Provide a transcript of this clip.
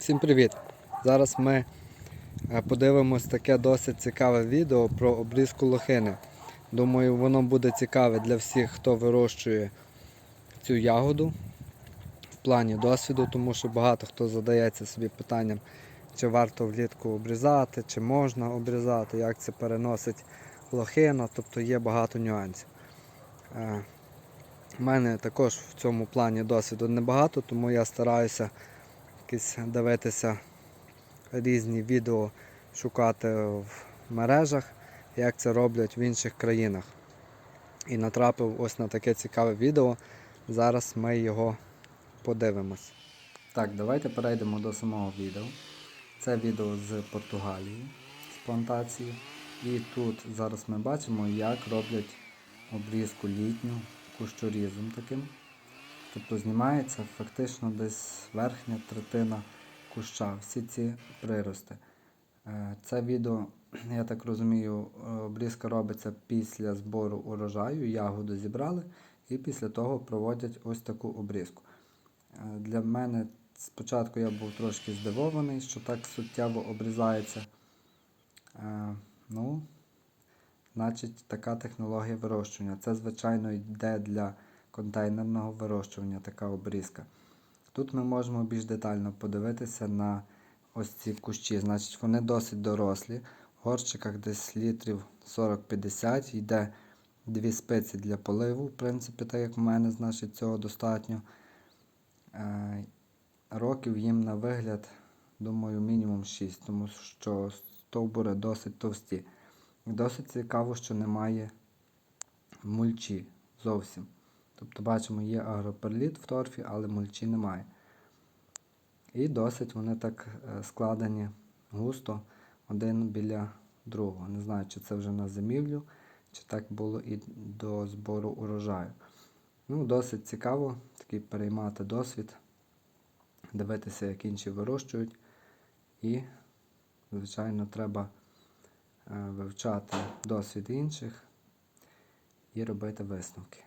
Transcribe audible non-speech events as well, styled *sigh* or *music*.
Всім привіт! Зараз ми е, подивимось таке досить цікаве відео про обрізку лохини. Думаю, воно буде цікаве для всіх, хто вирощує цю ягоду в плані досвіду, тому що багато хто задається собі питанням, чи варто влітку обрізати, чи можна обрізати, як це переносить лохина, тобто є багато нюансів. Е, У мене також в цьому плані досвіду небагато, тому я стараюся якісь дивитися різні відео, шукати в мережах, як це роблять в інших країнах. І натрапив ось на таке цікаве відео. Зараз ми його подивимось. Так, давайте перейдемо до самого відео. Це відео з Португалії, з плантації. І тут зараз ми бачимо, як роблять обрізку літню кущорізом таким. Тобто знімається фактично десь верхня третина куща, всі ці прирости. Е, Це відео, *clears throat* я так розумію, обрізка робиться після збору урожаю, ягоду зібрали, і після того проводять ось таку обрізку. Е, Для мене спочатку я був трошки здивований, що так суттєво обрізається. Е, Ну, значить, така технологія вирощування. Це, звичайно, йде для контейнерного вирощування така обрізка. Тут ми можемо більш детально подивитися на ось ці кущі. Значить, вони досить дорослі. В горщиках десь літрів 40-50 йде дві спиці для поливу, в принципі, так як в мене, значить, цього достатньо. Е, Років їм на вигляд, думаю, мінімум 6, тому що стовбури досить товсті. Досить цікаво, що немає мульчі зовсім. Тобто бачимо, є агроперліт в торфі, але мульчі немає. І досить вони так е, складені густо один біля другого. Не знаю, чи це вже на зимівлю, чи так було і до збору урожаю. Ну, Досить цікаво такий переймати досвід, дивитися, як інші вирощують. І, звичайно, треба е, вивчати досвід інших і робити висновки.